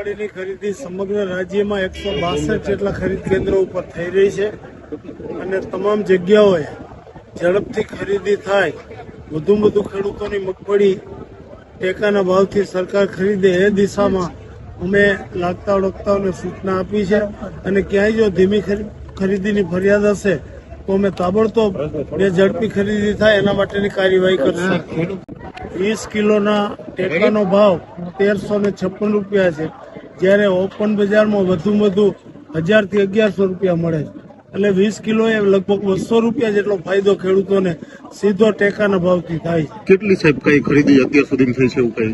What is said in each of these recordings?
મગફળીની ખરીદી સમગ્ર રાજ્યમાં એકસો બાસઠ જેટલા ખરીદ કેન્દ્રો ઉપર થઈ રહી છે. અને તમામ જગ્યાઓએ ઝડપથી ખરીદી થાય. વધુ વધુ ખેડૂતોની મગફળી ટેકાના ભાવથી સરકાર ખરીદે એ દિશામાં અમે લાગતા ઓળખતાઓને સૂચના આપી છે. અને ક્યાંય જો ધીમી ખરી- ખરીદીની ફરિયાદ હશે તો અમે તાબડતોબ બે ઝડપી ખરીદી થાય એના માટેની કાર્યવાહી કરશે. વીસ કિલોના ટેકાનો ભાવ તેરસો ને છપ્પન રૂપિયા છે. જ્યારે ઓપન બજારમાં વધુ વધુ હજારથી અગિયારસો રૂપિયા મળે છે. એટલે વીસ કિલો એ લગભગ બસો રૂપિયા જેટલો ફાયદો ખેડૂતોને સીધો ટેકાના ભાવથી થાય છે. કેટલી સાહેબ કઈ ખરીદી અત્યાર સુધી થઈ છે એવું કઈ?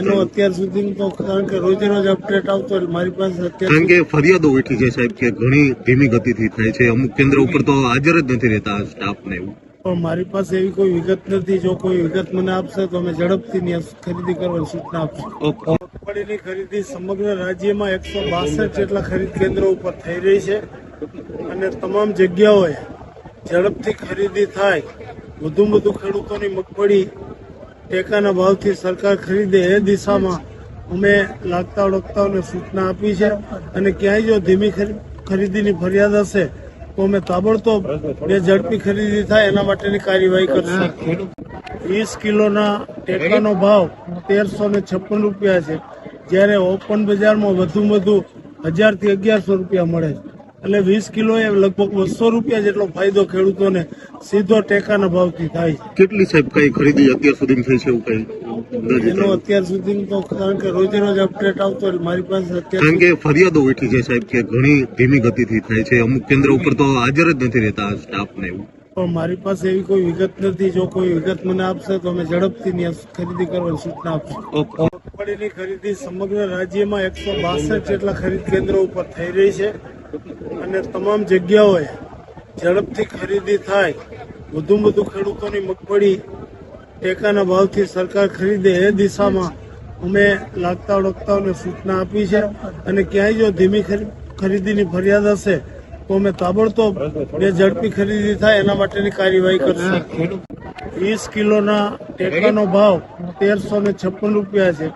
એનો અત્યાર સુધી તો કારણ કે રોજે રોજ અપડેટ આવતો એટલે મારી પાસે કારણ કે ફરિયાદો ઉઠી છે સાહેબ કે ઘણી ધીમી ગતિથી થાય છે. અમુક કેન્દ્ર ઉપર તો હાજર જ નથી રહેતા સ્ટાફ ને એવું. પણ મારી પાસે એવી કોઈ વિગત નથી. જો કોઈ વિગત મને આપશે તો અમે ઝડપથી ખરીદી કરવાની સૂચના આપશું. મગફળીની ખરીદી સમગ્ર રાજ્યમાં એકસો બાસઠ જેટલા ખરીદ કેન્દ્રો ઉપર થઈ રહી છે. અને તમામ જગ્યાઓએ ઝડપથી ખરીદી થાય. વધુ વધુ ખેડૂતોની મગફળી ટેકાના ભાવથી સરકાર ખરીદે એ દિશામાં અમે લાગતા ઓળખતાઓને સૂચના આપી છે. અને ક્યાંય જો ધીમી ખરી- ખરીદીની ફરિયાદ હશે તો અમે તાબડતોબ બે ઝડપી ખરીદી થાય એના માટેની કાર્યવાહી કરશું. વીસ કિલોના ટેકાનો ભાવ તેરસો ને છપ્પન રૂપિયા છે. જ્યારે ઓપન બજારમાં વધુ વધુ હજારથી અગિયારસો રૂપિયા મળે છે. એટલે વીસ કિલો એ લગભગ બસો રૂપિયા જેટલો ફાયદો ખેડૂતોને સીધો ટેકાના ભાવથી થાય કેટલી સાહેબ કઈ ખરીદી અત્યાર સુધી થઈ છે એવું કઈ? એનો અત્યાર સુધી તો કારણ કે રોજે રોજ અપડેટ આવતો એટલે મારી પાસે કારણ કે ફરિયાદો ઉઠી છે સાહેબ કે ઘણી ધીમી ગતિથી થાય છે. અમુક કેન્દ્ર ઉપર તો હાજર જ નથી રહેતા સ્ટાફ ને એવું. પણ મારી પાસે એવી કોઈ વિગત નથી. જો કોઈ વિગત મને આપશે તો અમે ઝડપથી ખરીદી કરવાની સૂચના આપશું. મગફળીની ખરીદી સમગ્ર રાજ્યમાં એકસો બાસઠ જેટલા ખરીદ કેન્દ્રો ઉપર થઈ રહી છે અને તમામ જગ્યાઓએ ઝડપથી ખરીદી થાય. વધુ વધુ ખેડૂતોની મગફળી ટેકાના ભાવથી સરકાર ખરીદે એ દિશામાં અમે લાગતા ઓળખતાઓને સૂચના આપી છે અને ક્યાંય જો ધીમી ખરી- ખરીદીની ફરિયાદ હશે, તો અમે તાબડતોબ બે ઝડપી ખરીદી થાય એના માટેની કાર્યવાહી કરશું. વીસ કિલોના ટેકાનો ભાવ તેરસો ને છપ્પન રૂપિયા છે.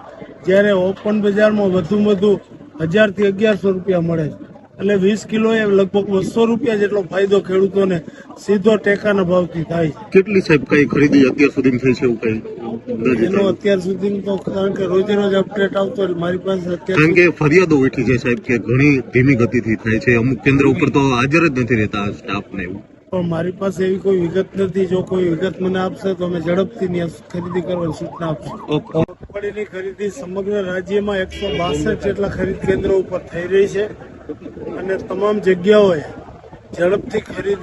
જ્યારે ઓપન બજારમાં વધુ વધુ હજારથી અગિયારસો રૂપિયા મળે છે. એટલે વીસ કિલો એ લગભગ બસો રૂપિયા જેટલો ફાયદો ખેડૂતોને સીધો ટેકાના ભાવથી થાય કેટલી સાહેબ કઈ ખરીદી અત્યાર સુધી થઈ છે એવું કઈ? એનો અત્યાર સુધી તો કારણ કે રોજે રોજ અપડેટ આવતો એટલે મારી પાસે અત્યાર કારણ કે ફરિયાદો ઉઠી છે સાહેબ કે ઘણી ધીમી ગતિથી થાય છે. અમુક કેન્દ્ર ઉપર તો હાજર જ નથી રહેતા સ્ટાફ ને એવું. પણ મારી પાસે એવી કોઈ વિગત નથી. જો કોઈ વિગત મને આપશે તો અમે ઝડપથી ખરીદી કરવાની સૂચના આપશું. મગફળીની ખરીદી સમગ્ર રાજ્યમાં એકસો બાસઠ જેટલા ખરીદ કેન્દ્રો ઉપર થઈ રહી છે. અને તમામ જગ્યાઓએ ઝડપથી ખરીદી